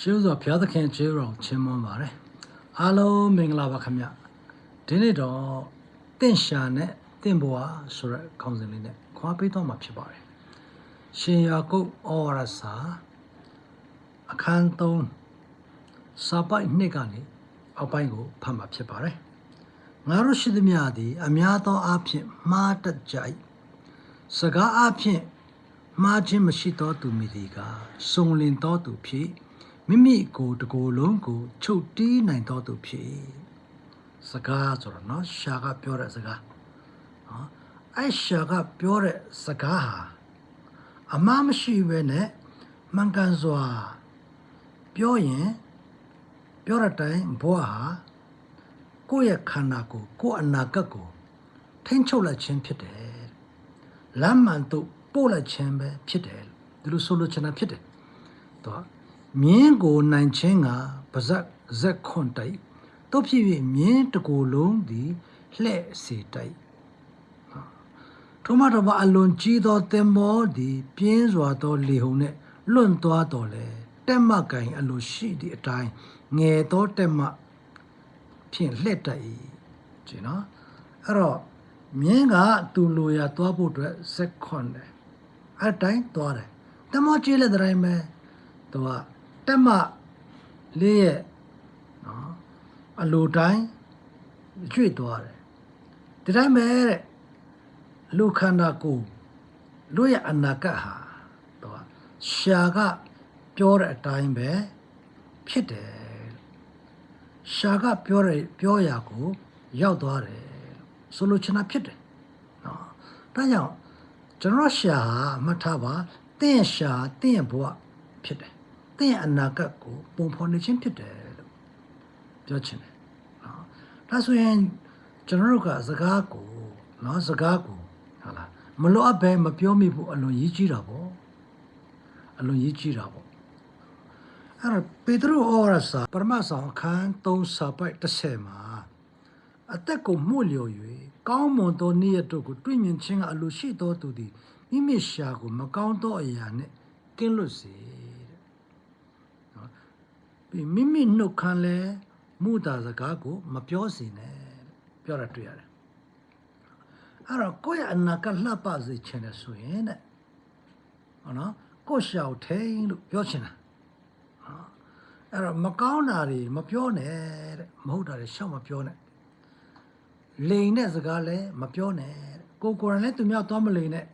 ရှေးဥစွာဘုရားသခင်ကျေးဇူးတော်ချီးမွမ်းပါတယ်အားလုံးမင်္ဂလာပါခင်ဗျဒီနေ့တော့တင့်ရှာနဲ့တင့်ဘွားဆိုတဲ့ခေါင်းစဉ်လေးနဲ့ခွာပေးတော့မှာဖြစ်ပါတယ်ရှင်ယာကုပ်ဩဝါဒစာအခန်း3စာပိုက်နှစ်ကနေအောက်ပိုင်းကိုဖတ်မှာဖြစ်ပါတယ်ငါတို့ရှိသမျှသည် အများသောအားဖြင့်မှားတတ်ကြ၏စကားအားဖြင့်မှားခြင်းမရှိသောသူမည်ဒီကစုံလင်သောသူဖြစ် မိမိကိုယ်တကိုယ်လုံးကိုချုပ်တီးနိုင်သောသူဖြစ်စကားဆိုတော့เนาะရှာကပြောတဲ့စကားเนาะအဲ့ရှာကပြောတဲ့စကားဟာအမှားမရှိပဲနဲ့မှန်ကန်စွာပြောရင်ပြောတဲ့အတိုင်းဘဝဟာကိုယ့်ရဲ့ခန္ဓာကိုယ်ကိုယ့်အနာဂတ်ကိုထိမ့်ချုပ်လိုက်ခြင်းဖြစ်တယ်လမ်းမှန်သို့ပို့လိုက်ခြင်းပဲဖြစ်တယ်ဒီလိုဆိုလိုချင်တာဖြစ်တယ်တော့ မြင်းကိုနိုင်ခြင်းကပါဇက်ဇက်ခွန်တိုက်တို့ဖြစ်၍မြင်းတစ်ကိုယ်လုံးသည်လှဲ့စေတိုက်ထိုမှတော့အလွန်ကြီးသောတင်မောသည်ပြင်းစွာသောလေဟုန်နှင့်လွန့်သွားတော်လေတက်မကင်အလိုရှိသည့်အတိုင်းငယ်သောတက်မဖြင့်လှက်တတ်၏ကျင်နော်အဲ့တော့မြင်းကသူ့လိုရာသွားဖို့အတွက်ဇက်ခွန်တယ်အဲ့တိုင်းသွားတယ်တမောကြီးလက်တိုင်းပဲသူက တက်မလေးရဲ့နော်အလိုတိုင်းကျွေ့သွားတယ်ဒီတိုင်းပဲတဲ့လူခန္ဓာကိုယ်လူရဲ့အနာဂတ်ဟာသူကရှာကပြောတဲ့အတိုင်းပဲဖြစ်တယ်ရှာကပြောတဲ့ပြောရာကိုရောက်သွားတယ်ဆိုလိုချင်တာဖြစ်တယ်နော်ဒါကြောင့်ကျွန်တော်ရှာဟာမှတ်ထားပါတင့်ရဲ့ရှာတင့်ရဲ့ဘဝဖြစ်တယ် တင့်ရဲ့အနာဂတ်ကိုပုံဖော်နေခြင်းဖြစ်တယ်လို့ပြောချင်တယ်နော်ဒါဆိုရင်ကျွန်တော်တို့ကစကားကိုနော်စကားကိုဟုတ်လားမလိုအပ်ပဲမပြောမိဘူးအလွန်ရေးကြီးတာပေါ့အလွန်ရေးကြီးတာပေါ့အဲ့တော့ပေတရုဩဝါဒစာပရမတ်ဆောင်အခန်း3စာပိုက်30မှာအသက်ကိုမှုလျော်၍ကောင်းမွန်သောနေ့ရက်တို့ကိုတွေ့မြင်ခြင်းကအလိုရှိသောသူသည်မိမိရှာကိုမကောင်းသောအရာနှင့်ကင်းလွတ်စေတဲ့နော် ပြီးမိမိနှုတ်ခမ်းလဲမူတာစကားကို မပြောစေနဲ့တဲ့ပြောတာတွေ့ရတယ်အဲ့တော့ကိုယ့်ရဲ့အနာကလှပစေခြင်းနဲ့ဆိုရင်တဲ့ဟောနော်ကိုယ့်ရှာကိုထိန်လို့ပြောချင်တာအဲ့တော့မကောင်းတာတွေမပြောနဲ့တဲ့မဟုတ်တာတွေရှောက်မပြောနဲ့လိန်တဲ့စကားလည်းမပြောနဲ့တဲ့ကိုကိုယ်တိုင်လည်းသူများသွားမလိန်နဲ့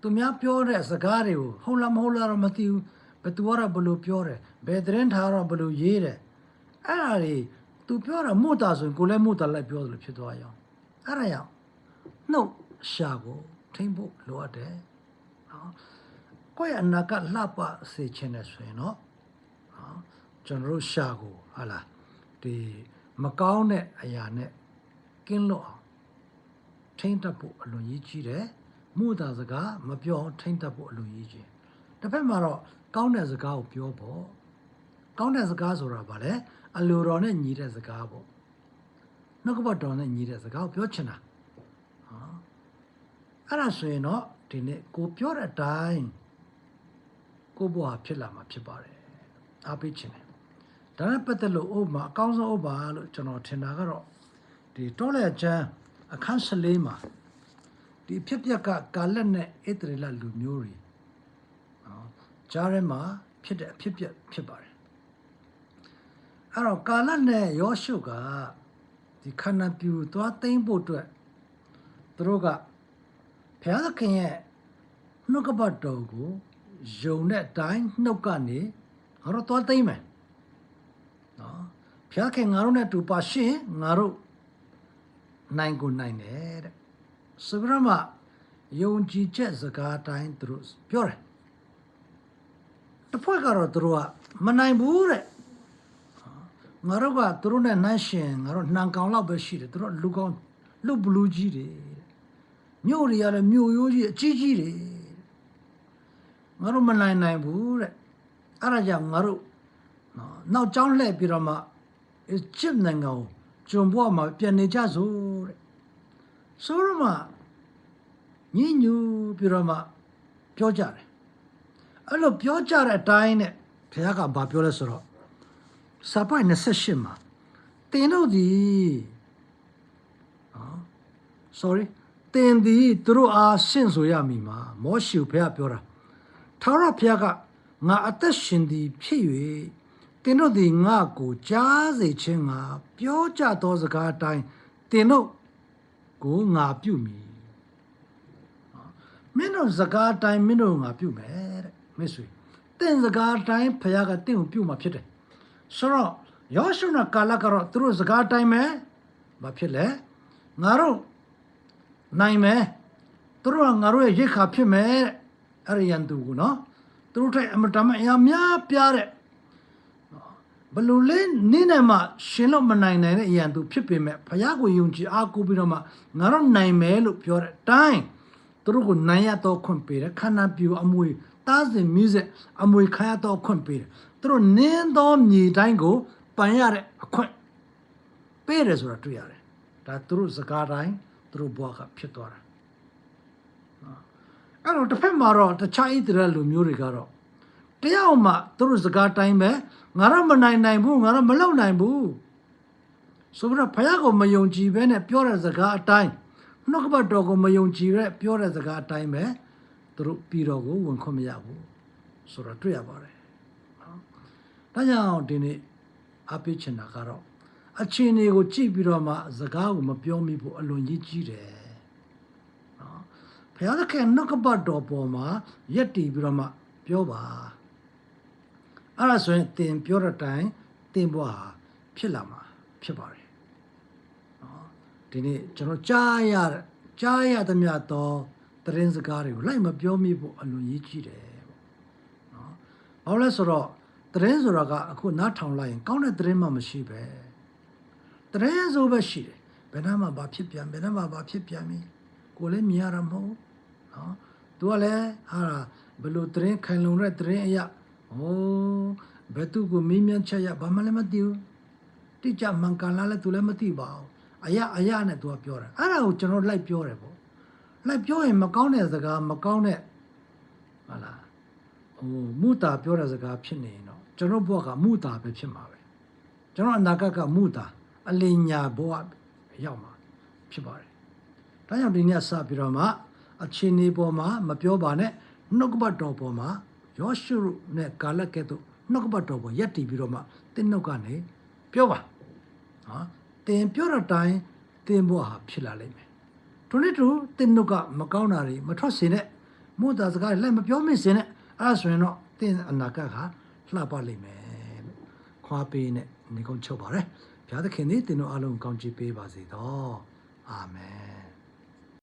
သူများပြောတဲ့စကားတွေကိုဟုတ်လားမဟုတ်လားတော့မသိဘူး ဘယ်သူကတော့ဘယ်လိုပြောတယ်ဘယ်သတင်းထားတော့ဘယ်လိုရေးတယ်အဲ့ဒါတွေသူပြောတာမို့တာဆိုရင်ကိုယ်လည်းမို့တာလိုက်ပြောတယ်လို့ဖြစ်သွားရောအဲ့ဒါကြောင့်နှုတ်ရှာကိုထိမ့်ဖို့လိုအပ်တယ်နော်ကိုယ့်ရဲ့အနာကလှပစေခြင်းနဲ့ဆိုရင်တော့နော်ကျွန်တော်တို့ရှာကိုဟာလားဒီမကောင်းတဲ့အရာနဲ့ကင်းလွတ်အောင်ထိမ့်တတ်ဖို့အလွန်ကြီးကြီးတယ်မှုသာစကားမပြောအောင်ထိမ့်တတ်ဖို့အလွန်ကြီးကြီး တစ်ဖက်မှာတော့ကောင်းတဲ့စကားကိုပြောဖို့ကောင်းတဲ့စကားဆိုတာဗာလဲအလိုတော်နဲ့ညီတဲ့စကားပေါ့နှုတ်ကပတ်တော်နဲ့ညီတဲ့စကားကိုပြောချင်တာဟောအဲ့ဒါဆိုရင်တော့ဒီနေ့ကိုပြောတဲ့အတိုင်းကိုဘဝဖြစ်လာမှာဖြစ်ပါတယ်အားပေးခြင်းတယ်ဒါနဲ့ပတ်သက်လို့ဥပမာအကောင်းဆုံးဥပမာလို့ကျွန်တော်ထင်တာကတော့ဒီတောလက်ချမ်းအခန်း14မှာဒီအဖြစ်ပျက်ကကာလက်နဲ့ဣသရေလလူမျိုးတွေနော် ကြားထဲမှာဖြစ်တဲ့အဖြစ်ပျက်ဖြစ်ပါတယ်အဲ့တော့ကာလက်နဲ့ယောရှုကဒီခန္ဓာပြူသွားသိမ့်ဖို့အတွက်သူတို့ကဘုရားသခင်ရဲ့နှုတ်ကပတ်တော်ကိုယုံတဲ့အတိုင်းနှုတ်ကနေငါတို့သွားသိမ့်မယ်နော်ဖျားခင်ငါတို့နဲ့တူပါရှင်ငါတို့နိုင်ကိုနိုင်တယ်တဲ့စဗရမယုံကြည်ချက်စကားတိုင်းသူတို့ပြောတယ် တစ်ဖွဲ့ကတော့သူတို့ကမနိုင်ဘူးတဲ့ငါတို့ကသူတို့နဲ့နှမ်းရှင်ငါတို့နှံကောင်လောက်ပဲရှိတယ်သူတို့လူကောင်လူဘလူးကြီးတွေတဲ့မြို့တွေရတယ်မြို့ရိုးကြီးအကြီးကြီးတွေငါတို့မနိုင်နိုင်ဘူးတဲ့အဲ့ဒါကြောင့်ငါတို့နော်နောက်ကျောင်းလှည့်ပြီးတော့မှအချစ်နိုင်ငံကိုဂျုံဘွားမှာပြန်နေကြစို့တဲ့ဆိုတော့မှညညူပြီးတော့မှပြောကြတယ် အဲ့လိုပြောကြတဲ့အတိုင်းနဲ့ဘုရားကဘာပြောလဲဆိုတော့စာပိုက်28မှာတင်တို့ဒီနော် sorry တင်ဒီသူတို့အားရှင်းဆိုရမည်မှာမောရှုဘုရားပြောတာထာဝရဘုရားကငါအသက်ရှင်သည်ဖြစ်၍တင်တို့သည်ငါကိုကြားစေခြင်းငါပြောကြသောစကားအတိုင်းတင်တို့ကိုငါပြုမည်မင်းတို့စကားအတိုင်းမင်းတို့ငါပြုမယ်တဲ့ မိတ်ဆွေတင်စကားအတိုင်းဘုရားကတင့်ကိုပြုမှာဖြစ်တယ်ဆိုတော့ယောရှုနာကာလကတော့သူတို့စကားအတိုင်းပဲမဖြစ်လဲငါတို့နိုင်မယ်သူတို့ကငါတို့ရဲ့ရိတ်ခါဖြစ်မယ်တဲ့အဲ့ဒီရန်သူကနော်သူတို့ထိုက်အမတမအရာများပြားတဲ့ဘလူလေးနေနဲ့မှရှင်လို့မနိုင်နိုင်တဲ့အရန်သူဖြစ်ပေမဲ့ဘုရားကိုယုံကြည်အားကိုးပြီးတော့မှငါတို့နိုင်မယ်လို့ပြောတဲ့အတိုင်းသူတို့ကိုနိုင်ရတော့ခွင့်ပေးတယ်ခန္ဓာပြူအမွေတားစင်မြူးစစ်အမွေခါရတော့ခွင့်ပေးတယ်သူတို့နင်းသောမြေတိုင်းကိုပန်ရတဲ့အခွင့်ပေးတယ်ဆိုတာတွေ့ရတယ်ဒါသူတို့စကားတိုင်းသူတို့ဘဝကဖြစ်သွားတာအဲ့တော့တစ်ဖက်မှာတော့တခြားဣသရေလလူမျိုးတွေကတော့တယောက်မှသူတို့စကားတိုင်းပဲငါတော့မနိုင်နိုင်ဘူးငါတော့မလုပ်နိုင်ဘူးဆိုပြီးတော့ဘုရားကိုမယုံကြည်ဘဲနဲ့ပြောတဲ့စကားအတိုင်းနှုတ်ကပတ်တော်ကိုမယုံကြည်တဲ့ပြောတဲ့စကားအတိုင်းပဲ သူတို့ပြီးတော့ကိုဝင်ခွင့်မရဘူးဆိုတော့တွေ့ရပါတယ်နော်ဒါကြောင့်ဒီနေ့အပိချင်တာကတော့အချင်းတွေကိုကြည့်ပြီးတော့မှစကားကိုမပြောမိဖို့အလွန်ကြီးကြီးတယ်နော်ဘုရားသခင်နှုတ်ကပတ်တော်ပေါ်မှာယက်တည်ပြီးတော့မှပြောပါအဲ့ဒါဆိုရင်သင်ပြောတဲ့အတိုင်းသင်ဘဝဟာဖြစ်လာမှာဖြစ်ပါတယ်နော်ဒီနေ့ကျွန်တော်ကြားရကြားရသမျှသော သတင်းစကားတွေကိုလိုက်မပြောမိဖို့အလွန်ကြီးကြီးတယ်ပေါ့နော်ဘာလို့လဲဆိုတော့သတင်းဆိုတာကအခုနားထောင်လိုက်ရင်ကောင်းတဲ့သတင်းမှမရှိပဲသတင်းဆိုပဲရှိတယ်ဘယ်နှမှာဘာဖြစ်ပြန်ဘယ်နှမှာဘာဖြစ်ပြန်ပြီကိုလည်းမြင်ရတာမဟုတ်နော်သူကလည်းဟာဘယ်လိုတရင်ခိုင်လုံတဲ့တရင်အရာဟိုးဘယ်သူကိုမင်းမြန်းချက်ရဘာမှလည်းမသိဘူးတိကျမှန်ကန်လားလည်းသူလည်းမသိပါဘူးအရာအရာနဲ့သူကပြောတာအဲ့ဒါကိုကျွန်တော်လိုက်ပြောတယ်ပေါ့ လိုက်ပြောရင်မကောင်းတဲ့စကားမကောင်းတဲ့ဟာလားဟိုမူတာပြောတဲ့စကားဖြစ်နေရင်တော့ကျွန်တော်ဘဝကမူတာပဲဖြစ်မှာပဲကျွန်တော်အနာဂတ်ကမူတာအလင်းညာဘဝရောက်မှာဖြစ်ပါတယ်ဒါကြောင့်ဒီနေ့စပြီးတော့မှအချင်းနေပေါ်မှာမပြောပါနဲ့နှုတ်ကပတ်တော်ပေါ်မှာယောရှုနဲ့ကာလကဲ့သို့နှုတ်ကပတ်တော်ပေါ်ရက်တည်ပြီးတော့မှတင်းနှုတ်ကနေပြောပါနော်တင်ပြောတဲ့အတိုင်းတင်ဖို့ဟာဖြစ်လာလိမ့်မယ် ထို့နည်းတူတင်းနှုတ်ကမကောင်းတာတွေမထွက်စေနဲ့မို့တာစကားလည်းမပြောမိစေနဲ့အဲ့ဒါဆိုရင်တော့တင်းအနာဂတ်ဟာလှပလိမ့်မယ်လို့ခွာပေးနဲ့နေကုန်ချုပ်ပါရယ်ဘုရားသခင်သည်တင်းတို့အလုံးကောင်းချီးပေးပါစေတော့အာမင်